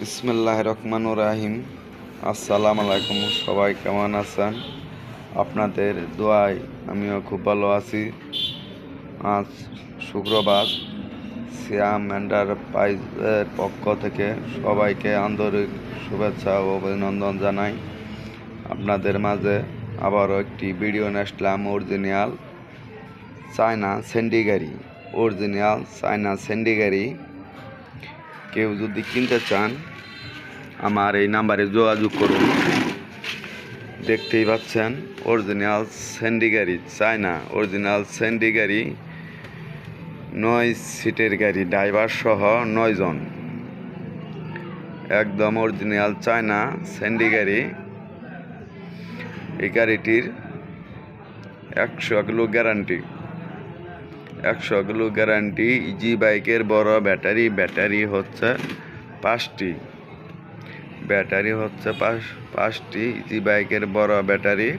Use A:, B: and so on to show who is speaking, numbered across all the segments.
A: বিসমুল্লাহ রহমানুর রাহিম। আসসালামু আলাইকুম, সবাই কেমন আছেন? আপনাদের দোয়ায় আমিও খুব ভালো আছি। আজ শুক্রবার শ্যাম এন্টারপ্রাইজের পক্ষ থেকে সবাইকে আন্তরিক শুভেচ্ছা ও অভিনন্দন জানাই। আপনাদের মাঝে আবারও একটি ভিডিও নিয়ে আসলাম, অরিজিনাল চায়না সেন্ডিগারি। অরিজিনাল চায়না স্যান্ডি গাড়ি কেউ যদি কিনতে চান, আমার এই নাম্বারে যোগাযোগ করুন। দেখতেই পাচ্ছেন অরিজিনাল স্যান্ডি গাড়ি চায়না অরিজিনাল স্যান্ডি গাড়ি, নয় সিটের গাড়ি ড্রাইভার সহ নয় জন। একদম অরিজিনাল চায়না স্যান্ডি গাড়ি। এই গাড়িটির একশো কিলো গ্যারান্টি একশো কিলো গ্যারান্টি ইজি বাইকের বড় ব্যাটারি ব্যাটারি হচ্ছে পাঁচটি। ব্যাটারি হচ্ছে পাঁচ, পাঁচটি ইজি বাইকের বড় ব্যাটারি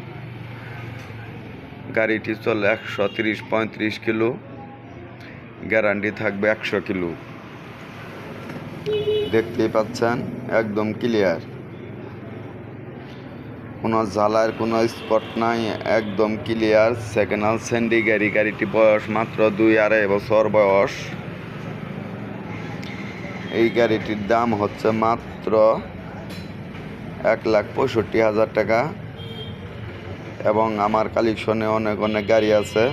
A: গাড়িটি চলে একশো তিরিশ, পঁয়ত্রিশ কিলো। গ্যারান্টি থাকবে একশো কিলো। দেখতেই পাচ্ছেন, একদম ক্লিয়ার কোনো জ্বালার কোনো স্পট নাই, একদম ক্লিয়ার সেকেন্ড হ্যান্ড স্যান্ডি গাড়ি গাড়িটি বয়স মাত্র দুই আড়াই বছর বয়স। এই গাড়িটির দাম হচ্ছে মাত্র এক লাখ পঁয়ষট্টি হাজার টাকা। এবং আমার কালেকশনে অনেক অনেক গাড়ি আছে।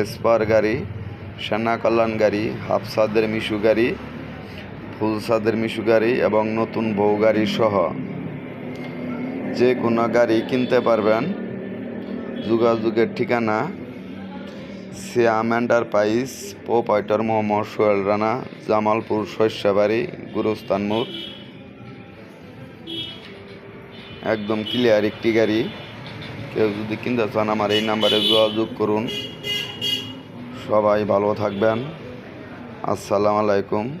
A: এসপার গাড়ি, সেনা কল্যাণ গাড়ি, হাফসাদের মিশু গাড়ি, ফুলসাদের মিশু গাড়ি এবং নতুন বউ গাড়ি সহ। যে কোনো গাড়ি কিনতে পারবেন। যোগাযোগের ঠিকানা সিয়াম এন্টারপ্রাইজ প্রোপাইটার মোহাম্মদ সোহেল রানা, জামালপুর, শস্যবাড়ি গুরুস্তান মোড়। একদম ক্লিয়ার একটি গাড়ি। কেউ যদি কিনতে চান আমার এই নাম্বারে যোগাযোগ করুন। সবাই ভালো থাকবেন। আসসালামু আলাইকুম।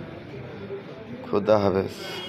A: খুদা হাফেজ।